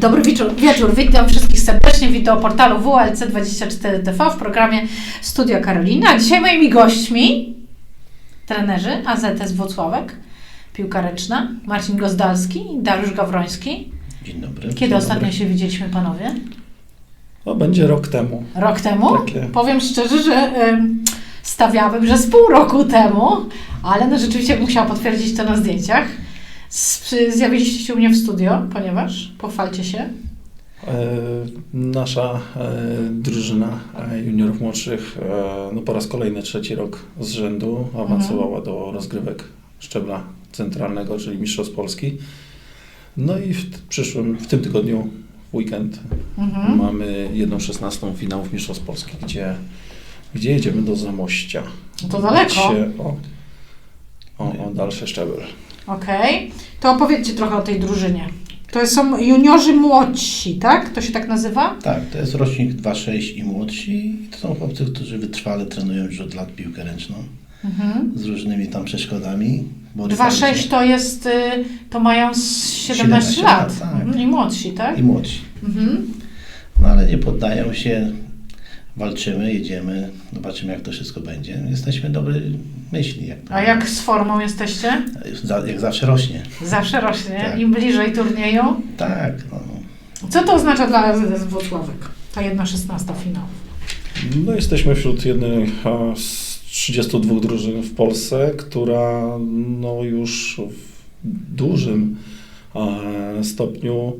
Dobry wieczór, wieczór, witam wszystkich serdecznie, witam o portalu WLC24TV w programie Studio Karolina. Dzisiaj moimi gośćmi trenerzy AZS Włocławek, piłka ręczna, Marcin Gozdalski i Dariusz Gawroński. Dzień dobry. Kiedy Dzień ostatnio dobry. się widzieliśmy panowie? O, będzie rok temu. Rok temu? Takie. Powiem szczerze, że em, stawiałabym, że z pół roku temu, ale no rzeczywiście musiała potwierdzić to na zdjęciach. Zjawiliście się u mnie w studio, ponieważ, pochwalcie się. E, nasza e, drużyna e, juniorów młodszych no po raz kolejny trzeci rok z rzędu awansowała do rozgrywek szczebla centralnego, czyli Mistrzostw Polski. No i w przyszłym, w tym tygodniu, w weekend, Mhm. mamy jedną szesnastą finałów Mistrzostw Polski, gdzie, gdzie jedziemy do Zamościa. No to daleko. Się o, o, o dalszy szczebel. Okej, to opowiedzcie trochę o tej drużynie. To są juniorzy młodsi, tak? To się tak nazywa? Tak, to jest rocznik 2.6 i młodsi. To są chłopcy, którzy wytrwale trenują już od lat piłkę ręczną. Mhm. Z różnymi tam przeszkodami. borykali 2-6 się- to jest, y, to mają z 17, 17 lat. lat, tak. Mhm. I młodsi, tak? I młodsi. Mhm. No ale nie poddają się. Walczymy, jedziemy, zobaczymy jak to wszystko będzie. Jesteśmy dobrej myśli. Jak to, A jak z formą jesteście? Za- Jak zawsze rośnie. Zawsze rośnie. Tak. Im bliżej turnieju. Tak, no. Co to oznacza dla AZS Włocławek? Ta 1-16 finał. No, jesteśmy wśród jednej z 32 drużyn w Polsce, która no, już w dużym stopniu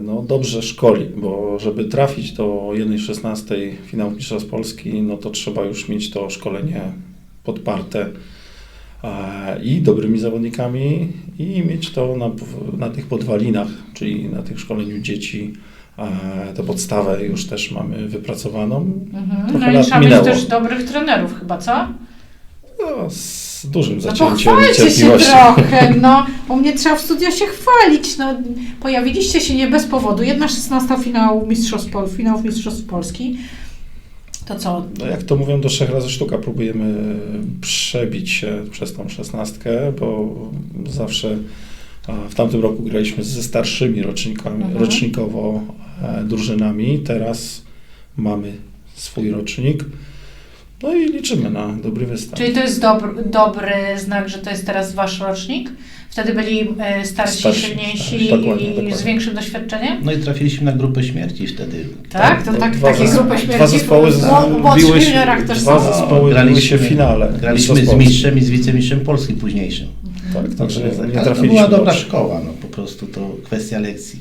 no, dobrze szkoli, bo żeby trafić do 1-16 finału Mistrzostw Polski, no to trzeba już mieć to szkolenie podparte e, i dobrymi zawodnikami i mieć to na, na tych podwalinach, czyli na tych szkoleniu dzieci. E, Tę podstawę już też mamy wypracowaną. Mhm. Trochę No i trzeba minęło. mieć też dobrych trenerów chyba, co? No, z dużym No zacięciem pochwalcie się trochę, no. U mnie trzeba w studio się chwalić, no. Pojawiliście się nie bez powodu. 1-16 finał Mistrzostw Pol, finałów Mistrzostw Polski. To co? No jak to mówią, do trzech razy sztuka próbujemy przebić się przez tą szesnastkę, bo zawsze w tamtym roku graliśmy ze starszymi rocznikami, Mhm. rocznikowo e, drużynami. Teraz mamy swój rocznik. No i liczymy na dobry występ. Czyli to jest dobry, dobry znak, że to jest teraz wasz rocznik? Wtedy byli e, starsi, Starsi, silniejsi starsi, dokładnie, i dokładnie. z większym doświadczeniem? no i trafiliśmy na grupę śmierci wtedy. Tak? To No, tak, dwa takie grupy Dwa śmierci zespoły w z, biły się, też dwa są. zespoły biły się w finale. Graliśmy z mistrzem i z wicemistrzem Polski późniejszym. Tak, także nie to trafiliśmy była do dobra trzech. szkoła, no po prostu to kwestia lekcji.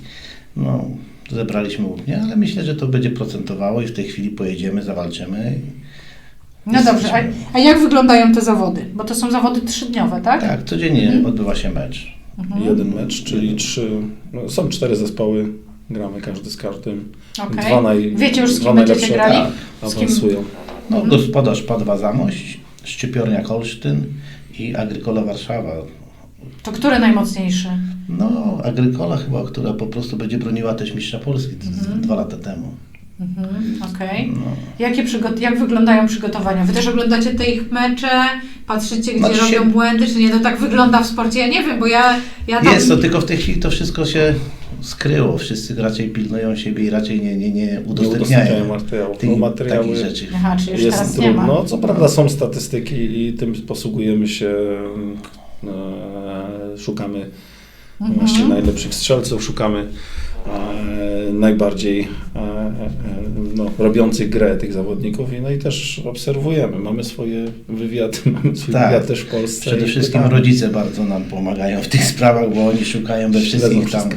No, zebraliśmy łupnie, ale myślę, że to będzie procentowało i w tej chwili pojedziemy, zawalczymy. No dobrze, a, a jak wyglądają te zawody? Bo to są zawody trzydniowe, tak? Tak, codziennie Mhm. odbywa się mecz. Mhm. jeden mecz, czyli trzy, no, są cztery zespoły, gramy każdy z każdym. Okej. Dwa naj, Wiecie już z dwa kim będziecie najlepsze grali? Tak. Z kim? awansują. No, Mhm. gospodarz Padwa Zamość, Szczypiornia Kolsztyn i Agrykola Warszawa. To który najmocniejszy? No, Agrykola chyba, która po prostu będzie broniła też mistrza Polski Mhm. dwa lata temu. Mhm. Okej. No. Jakie przygo- jak wyglądają przygotowania? Wy też oglądacie te ich mecze? Patrzycie, gdzie Znaczy się- robią błędy, czy nie? To tak wygląda w sporcie? Ja nie wiem, bo ja, ja tam... Jest to, tylko w tej chwili to wszystko się skryło. Wszyscy raczej pilnują siebie i raczej nie, nie, nie Nie udostępniają udostępniają materiałów. tych, bo materiały takich rzeczy. Aha, czyli już jest teraz nie ma. trudno. Co prawda są statystyki i tym posługujemy się, e, szukamy Mhm. właśnie najlepszych strzelców, szukamy najbardziej e, e, no, robiących grę tych zawodników i, no i też obserwujemy. Mamy swoje wywiady, mamy swój Tak. wywiad też w Polsce. Przede wszystkim pytamy. rodzice bardzo nam pomagają w tych sprawach, bo oni szukają we wszystkich tam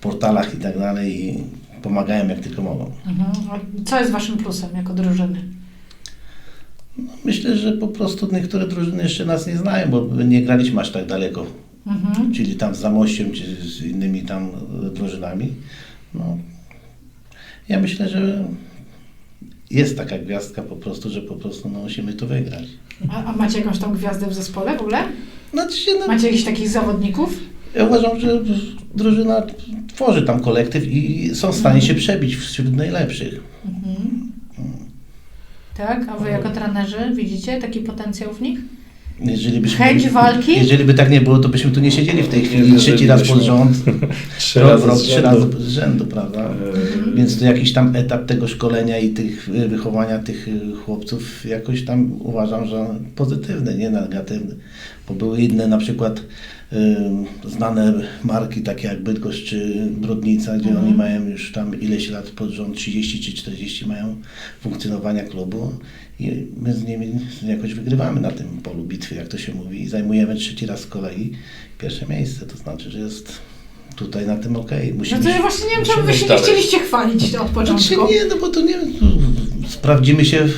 portalach i tak dalej i pomagają jak tylko mogą. Mhm. Co jest waszym plusem jako drużyny? Myślę, że po prostu niektóre drużyny jeszcze nas nie znają, bo nie graliśmy aż tak daleko, Mhm. czyli tam z Zamościem, czy z innymi tam e, drużynami. No, ja myślę, że jest taka gwiazdka po prostu, że po prostu no, musimy to wygrać. A, a macie jakąś tą gwiazdę w zespole w ogóle? Znaczy no, Macie jakichś takich zawodników? ja uważam, że drużyna tworzy tam kolektyw i są w stanie się przebić wśród najlepszych. Mhm. Tak? A wy jako trenerzy widzicie taki potencjał w nich? Jeżeli byśmy, Chęć walki? Jeżeli by tak nie było, to byśmy tu nie siedzieli w tej chwili Jeżeli trzeci raz pod rząd. Trzy rok, razy rok, z trzy rzędu. razy z rzędu, prawda? E, Więc to jakiś tam etap tego szkolenia i tych y, wychowania tych y, chłopców jakoś tam uważam, że pozytywny, nie negatywny. Bo były inne na przykład y, znane marki takie jak Bydgoszcz czy Brodnica, gdzie Mhm. oni mają już tam ileś lat pod rząd, 30 czy 40 mają funkcjonowania klubu i my z nimi jakoś wygrywamy na tym polu bitwy, jak to się mówi i zajmujemy trzeci raz z kolei pierwsze miejsce, to znaczy, że jest tutaj na tym okej. No Musimy to ja właśnie nie wiem, czemu wy się nie chcieliście chwalić od znaczy początku. nie, no bo to nie sprawdzimy się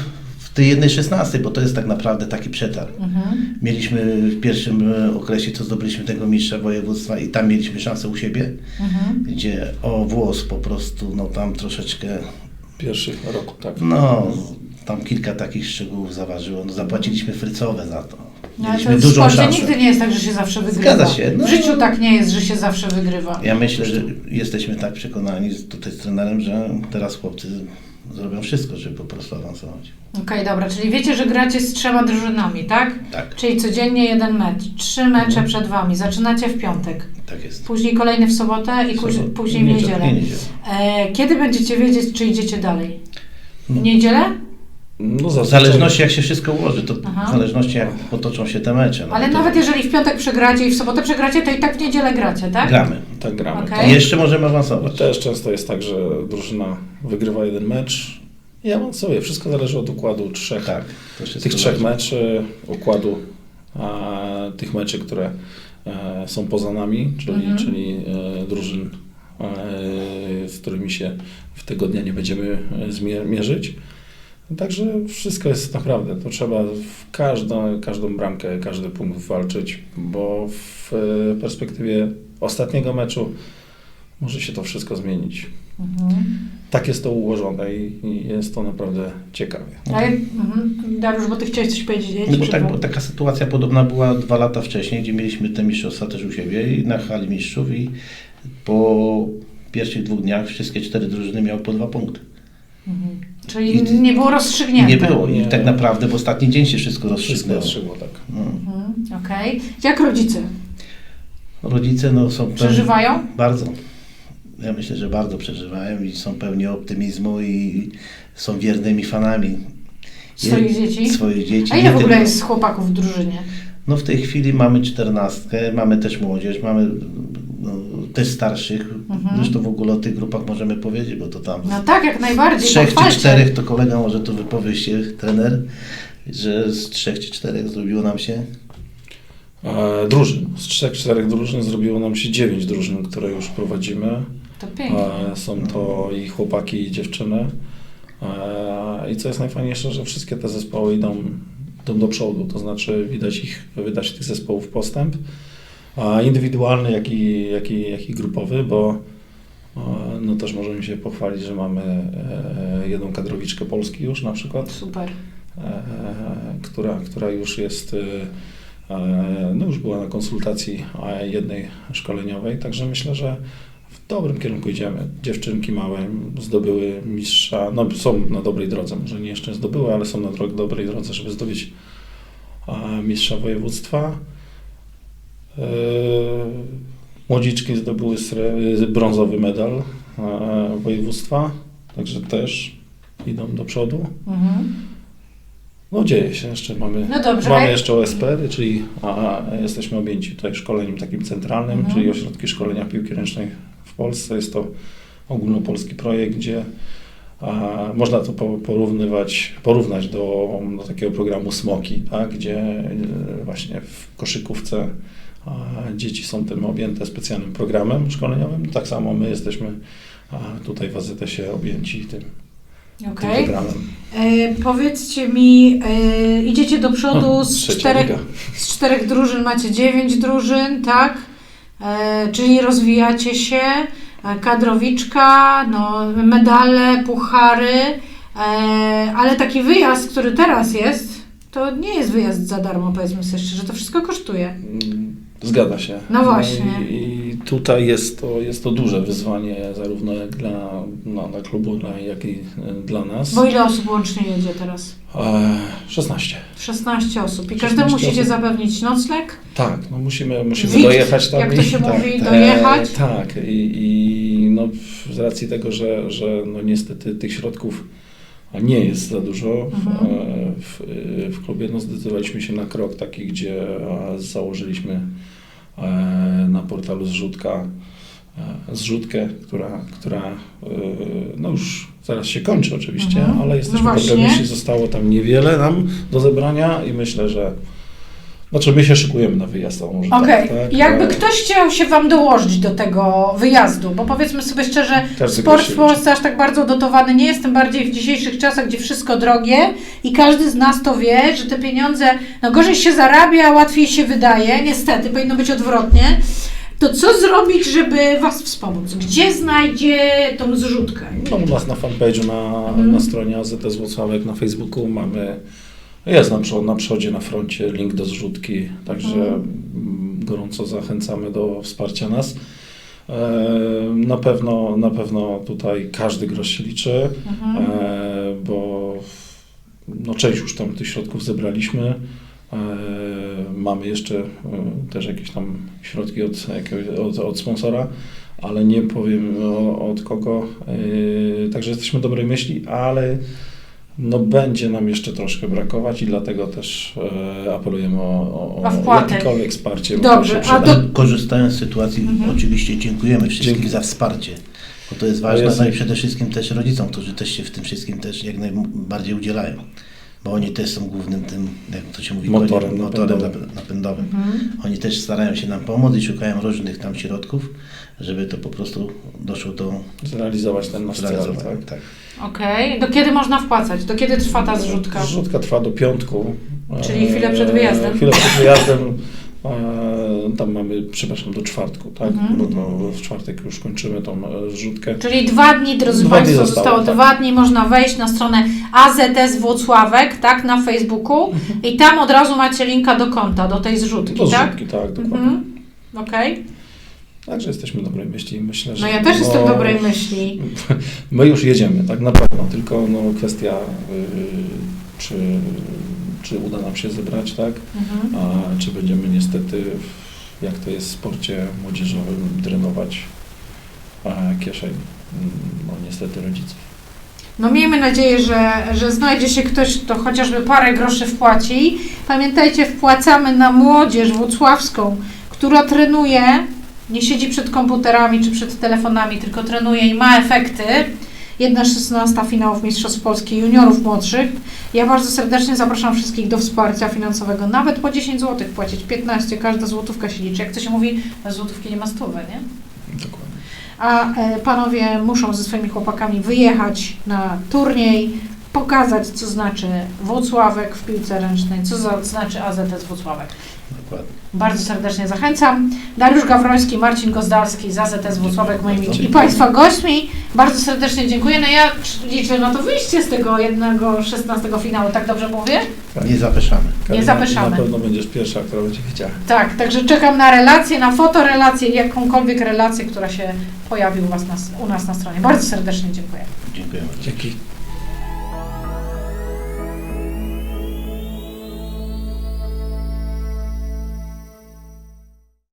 tej jednej szesnastej, bo to jest tak naprawdę taki przetarg. Mhm. Mieliśmy w pierwszym e, okresie, co zdobyliśmy tego mistrza województwa i tam mieliśmy szansę u siebie, Mhm. gdzie o włos po prostu, no tam troszeczkę, Pierwszych roku, tak. no tam kilka takich szczegółów zaważyło. No, zapłaciliśmy frycowe za to. No, ale to dużą szansę. nigdy nie jest tak, że się zawsze wygrywa. Zgadza się, no. W życiu tak nie jest, że się zawsze wygrywa. Ja myślę, że jesteśmy tak przekonani z- tutaj z trenerem, że teraz chłopcy zrobią wszystko, żeby po prostu awansować. Okej, dobra, czyli wiecie, że gracie z trzema drużynami, tak? Tak, Czyli codziennie jeden mecz. Trzy mecze przed wami. Zaczynacie w piątek. tak jest. Później kolejny w sobotę i Sobot- później w niedzielę. nie niedziela. E, kiedy będziecie wiedzieć, czy idziecie dalej? W No. niedzielę? No, W zależności jak się wszystko ułoży, to Aha. w zależności jak potoczą się te mecze. No, Ale to nawet jeżeli w piątek przegracie i w sobotę przegracie, to i tak w niedzielę gracie, tak? gramy. Tak gramy. Okej. tak. I jeszcze możemy awansować. Też często jest tak, że drużyna wygrywa jeden mecz i awansuje. Wszystko zależy od układu trzech, Tak, tych trzech meczy, układu a, tych meczy, które e, są poza nami, czyli, Mhm. czyli e, drużyn, e, z którymi się w tego dnia nie będziemy e, zmier- mierzyć. Także wszystko jest naprawdę, to trzeba w każdą, każdą bramkę, każdy punkt walczyć, bo w e, perspektywie ostatniego meczu może się to wszystko zmienić. Mhm. Tak jest to ułożone i, i jest to naprawdę ciekawie. Ale, mhm. Dariusz, bo ty chciałeś coś powiedzieć? No bo, tak, bo taka sytuacja podobna była dwa lata wcześniej, gdzie mieliśmy te mistrzostwa też u siebie i na hali mistrzów i po pierwszych dwóch dniach wszystkie cztery drużyny miały po dwa punkty. Mhm. Czyli I- nie było rozstrzygnięte. Nie było i tak naprawdę w ostatni dzień się wszystko Wszystko rozstrzygnęło. rozstrzygło, tak. No. Mhm. Okej. Jak rodzice? Rodzice no, są pełni- Przeżywają? Bardzo. Ja myślę, że bardzo przeżywają i są pełni optymizmu i są wiernymi fanami. Swoich dzieci? Swoich dzieci. A ile w ogóle tylko. jest chłopaków w drużynie? No w tej chwili mamy czternastkę, mamy też młodzież, mamy też starszych. Mhm. Zresztą w ogóle o tych grupach możemy powiedzieć, bo to tam No tak, jak z najbardziej. trzech czy czterech, to kolega może tu wypowie się, trener, że z trzech czy czterech zrobiło nam się E, drużyn. Z trzech, czterech drużyn zrobiło nam się dziewięć drużyn, które już prowadzimy. To pięknie. E, są to i chłopaki, i dziewczyny. E, I co jest najfajniejsze, że wszystkie te zespoły idą, idą do przodu, to znaczy widać ich, widać tych zespołów postęp, indywidualny, jak i, jak i, jak i grupowy, bo e, no też możemy się pochwalić, że mamy e, jedną kadrowiczkę Polski już na przykład, Super. e, która, która już jest, e, e, no już była na konsultacji e, jednej szkoleniowej, także myślę, że w dobrym kierunku idziemy. Dziewczynki małe zdobyły mistrza, no są na dobrej drodze, może nie jeszcze zdobyły, ale są na dobrej drodze, żeby zdobyć e, mistrza województwa. E, Młodziczki zdobyły sre- brązowy medal e, województwa, także też idą do przodu. Mhm. No dzieje się jeszcze, mamy, No dobrze, mamy jeszcze OSPR, czyli a, jesteśmy objęci tutaj szkoleniem takim centralnym, Mhm. czyli ośrodki szkolenia piłki ręcznej w Polsce. Jest to ogólnopolski projekt, gdzie a, można to po- porównywać, porównać do, do takiego programu SMOKI, tak, gdzie e, właśnie w koszykówce dzieci są tym objęte specjalnym programem szkoleniowym. Tak samo my jesteśmy tutaj w AZS-ie objęci tym, Okej. programem. E, powiedzcie mi, e, idziecie do przodu z trzecia czterech, liga. z czterech drużyn, macie dziewięć drużyn, tak? E, czyli rozwijacie się, e, kadrowiczka, no, medale, puchary, e, ale taki wyjazd, który teraz jest, to nie jest wyjazd za darmo, powiedzmy sobie szczerze, to wszystko kosztuje. Zgadza się. No właśnie. I, i tutaj jest to, jest to duże wyzwanie zarówno jak dla, no, dla klubu, jak i e, dla nas. Bo ile osób łącznie jedzie teraz? E, 16. 16 osób. I 16 każdemu musicie osób. zapewnić nocleg? Tak, no musimy, musimy Wikt, dojechać tam. jak to i- się tak, mówi, tak. dojechać. E, tak, i, i no, z racji tego, że, że no, niestety tych środków nie jest za dużo Mhm. W, w klubie, no, zdecydowaliśmy się na krok taki, gdzie założyliśmy e, na portalu zrzutka e, zrzutkę, która, która e, no już zaraz się kończy oczywiście, Mhm. ale No jesteśmy dobre myśli, zostało tam niewiele nam do zebrania i myślę, że znaczy my się szykujemy na wyjazd, o może Okej. tak, tak, Jakby e, ktoś chciał się Wam dołożyć do tego wyjazdu, bo powiedzmy sobie szczerze, Każdy sport w Polsce aż tak bardzo dotowany nie jest, tym bardziej w dzisiejszych czasach, gdzie wszystko drogie i każdy z nas to wie, że te pieniądze, no gorzej się zarabia, łatwiej się wydaje, niestety, powinno być odwrotnie. To co zrobić, żeby Was wspomóc? Gdzie znajdzie tą zrzutkę? No, u nas na fanpage'u, na, Mhm. na stronie AZS Włocławek, na Facebooku mamy, jest na, przo- na przodzie, na froncie link do zrzutki, także Mhm. mm, gorąco zachęcamy do wsparcia nas. E, Na pewno, na pewno tutaj każdy grosz się liczy, Mhm. e, bo no, część już tam tych środków zebraliśmy. E, Mamy jeszcze też jakieś tam środki od, od, od sponsora, ale nie powiem od kogo. Także jesteśmy dobrej myśli, ale no będzie nam jeszcze troszkę brakować i dlatego też e, apelujemy o, o, O wpłatę. jakiekolwiek wsparcie. Dobrze, które się a przyda. do- Korzystając z sytuacji, Mhm. oczywiście dziękujemy wszystkim Dzięki. za wsparcie, bo to jest ważne, jest- no i przede wszystkim też rodzicom, którzy też się w tym wszystkim też jak najbardziej udzielają, bo oni też są głównym tym, jak to się mówi, Motorem koniem, motorem napędowym. napę- napędowym. Mhm. Oni też starają się nam pomóc i szukają różnych tam środków, żeby to po prostu doszło do Zrealizować ten nasz cel. Tak? Tak. Okej. Do kiedy można wpłacać? Do kiedy trwa ta zrzutka? Zrzutka trwa do piątku. Czyli chwilę przed wyjazdem. Chwilę przed wyjazdem. Tam mamy, przepraszam, do czwartku, tak? Mhm. Bo to w czwartek już kończymy tą e, zrzutkę. Czyli dwa dni, drodzy Dwa dni Państwo, zostało, zostało tak. dwa dni, można wejść na stronę AZS Włocławek, tak, na Facebooku i tam od razu macie linka do konta, do tej zrzutki, Do tak? zrzutki, tak, dokładnie. Mhm. Okej. Także jesteśmy dobrej myśli. Myślę, że No ja też no, jestem dobrej myśli. My już jedziemy, tak na pewno, tylko no, kwestia, y, czy, czy uda nam się zebrać, tak? Mhm. A czy będziemy niestety, jak to jest w sporcie młodzieżowym, drenować e, kieszeń, mm, no niestety rodziców. No miejmy nadzieję, że, że znajdzie się ktoś, kto chociażby parę groszy wpłaci. Pamiętajcie, wpłacamy na młodzież włocławską, która trenuje, nie siedzi przed komputerami czy przed telefonami, tylko trenuje i ma efekty. Jedna szesnasta finałów Mistrzostw Polski juniorów młodszych. Ja bardzo serdecznie zapraszam wszystkich do wsparcia finansowego. Nawet po 10 zł płacić, 15, każda złotówka się liczy. Jak to się mówi, złotówki nie ma stówy, nie? Dokładnie. a e, panowie muszą ze swoimi chłopakami wyjechać na turniej, pokazać, co znaczy Włocławek w piłce ręcznej, co znaczy AZS Włocławek. Dokładnie. Bardzo serdecznie zachęcam. Dariusz Gawroński, Marcin Gozdalski z AZS Włocławek moimi Bardzo i. Państwa gośćmi. Bardzo serdecznie dziękuję. No ja liczę na to wyjście z tego jednego 16 finału, tak dobrze mówię? Tak. Nie zapraszamy. Karina, zapraszamy. Na pewno będziesz pierwsza, która będzie chciała. Tak, także czekam na relację, na fotorelację, jakąkolwiek relację, która się pojawi u, was na, u nas na stronie. Bardzo serdecznie dziękuję. Dziękujemy. Dzięki.